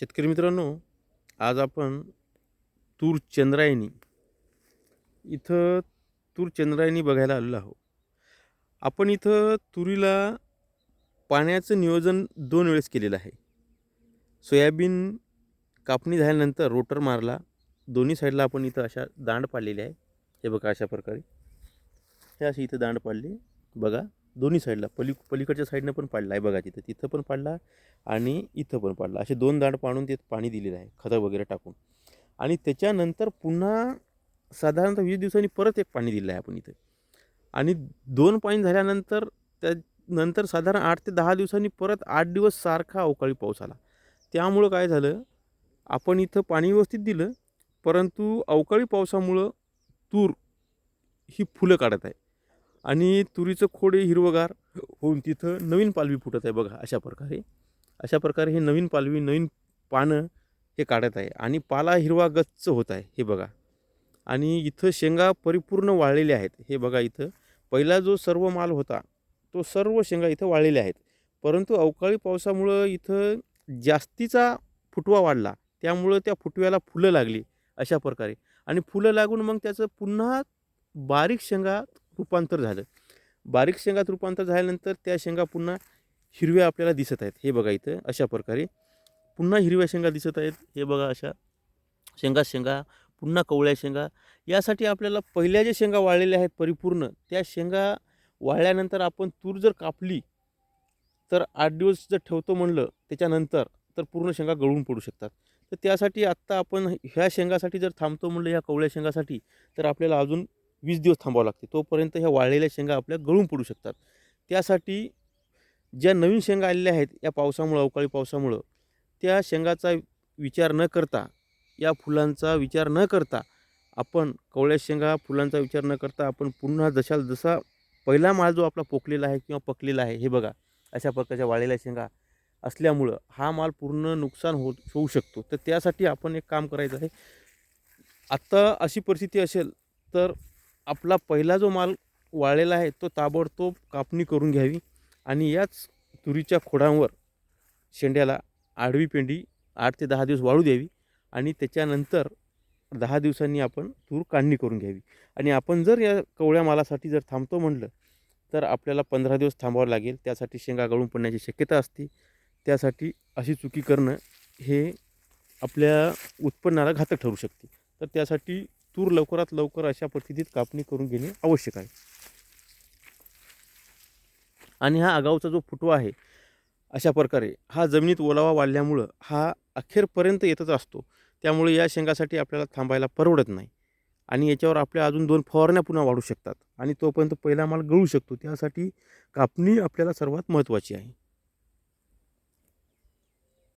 शेतकरी मित्रांनो आज आपण तूर चंद्रायणी इथं तूर चंद्रायणी बघायला आलेलो आहोत. आपण इथं तुरीला पाण्याचं नियोजन दोन वेळेस केलेलं आहे. सोयाबीन कापणी झाल्यानंतर रोटर मारला दोन्ही साईडला आपण इथं अशा दांड पाडलेले आहे. हे बघा अशा प्रकारे. हे अशी इथं दांड पाडली. बघा. दोन्ही साईडला पली पलीकडच्या साईडनं पण पाडला आहे बघा तिथं. तिथं पण पाडला आणि इथं पण पाडला. असे दोन दांड पाडून ते पाणी दिलेलं आहे खतं वगैरे टाकून. आणि त्याच्यानंतर पुन्हा साधारणतः वीस दिवसांनी परत एक पाणी दिलं आहे आपण इथं. आणि दोन पाणी झाल्यानंतर त्या नंतर साधारण आठ ते दहा दिवसांनी परत आठ दिवस सारखा अवकाळी पाऊस आला. त्यामुळं काय झालं आपण इथं पाणी व्यवस्थित दिलं परंतु अवकाळी पावसामुळं तूर ही फुलं काढत आहे. आणि तुरीचं खोडे हिरवगार होऊन तिथं नवीन पालवी फुटत आहे बघा अशा प्रकारे. अशा प्रकारे हे नवीन पालवी नवीन पानं हे काढत आहे आणि पाला हिरवा गच्च होत आहे हे बघा. आणि इथं शेंगा परिपूर्ण वाळलेल्या आहेत हे बघा इथं. पहिला जो सर्व माल होता तो सर्व शेंगा इथं वाळलेल्या आहेत. परंतु अवकाळी पावसामुळं इथं जास्तीचा फुटवा वाढला त्यामुळं त्या फुटव्याला फुलं लागली अशा प्रकारे. आणि फुलं लागून मग त्याचं पुन्हा बारीक शेंगा रूपांतर झालं. बारीक शेंगात रूपांतर झाल्यानंतर त्या शेंगा पुन्हा हिरव्या आपल्याला दिसत आहेत. हे बघा इथं अशा प्रकारे. पुन्हा हिरव्या शेंगा दिसत आहेत. हे बघा अशा शेंगा शेंगा पुन्हा कवळ्या शेंगा. यासाठी आपल्याला पहिल्या ज्या शेंगा वाळलेल्या आहेत परिपूर्ण त्या शेंगा वाळल्यानंतर आपण तूर जर कापली तर आठ दिवस जर ठेवतो म्हणलं त्याच्यानंतर तर पूर्ण शेंगा गळून पडू शकतात. तर त्यासाठी आत्ता आपण ह्या शेंगासाठी जर थांबतो म्हणलं ह्या कवळ्या शेंगासाठी तर आपल्याला अजून वीस दिवस थांबावं लागते. तोपर्यंत ह्या वाळलेल्या शेंगा आपल्या गळून पडू शकतात. त्यासाठी ज्या नवीन शेंगा आलेल्या आहेत या पावसामुळं अवकाळी पावसामुळं त्या शेंगाचा विचार न करता या फुलांचा विचार न करता आपण कवळ्या शेंगा फुलांचा विचार न करता आपण पुन्हा जशा जसा पहिला माल जो आपला पोकलेला आहे किंवा पकलेला आहे हे बघा अशा प्रकारच्या वाळलेल्या शेंगा असल्यामुळं हा माल पूर्ण नुकसान हो होऊ शकतो. तर त्यासाठी आपण एक काम करायचं आहे. आत्ता अशी परिस्थिती असेल तर आपला पहिला जो माल वाळलेला आहे तो ताबडतोब कापणी करून घ्यावी आणि याच तुरीच्या खोडांवर शेंड्याला आडवी पेंडी आठ ते दहा दिवस वाळू द्यावी आणि त्याच्यानंतर दहा दिवसांनी आपण तूर काढणी करून घ्यावी. आणि आपण जर या कवळ्या मालासाठी जर थांबतो म्हटलं तर आपल्याला पंधरा दिवस थांबावं लागेल. त्यासाठी शेंगा गळून पडण्याची शक्यता असते. त्यासाठी अशी चुकी करणं हे आपल्या उत्पन्नाला घातक ठरू शकते. तर त्यासाठी तूर लवकरात लवकर अशा परिस्थितीत कापणी करून घेणे आवश्यक आहे. आणि हा आगाऊचा जो फुटवा आहे अशा प्रकारे हा जमिनीत ओलावा वाढल्यामुळं हा अखेरपर्यंत येतच असतो. त्यामुळे या शेंगासाठी आपल्याला थांबायला परवडत नाही. आणि याच्यावर आपल्या अजून दोन फवारण्या पुन्हा वाढू शकतात. आणि तोपर्यंत पहिला माल गळू शकतो. त्यासाठी कापणी आपल्याला सर्वात महत्त्वाची आहे.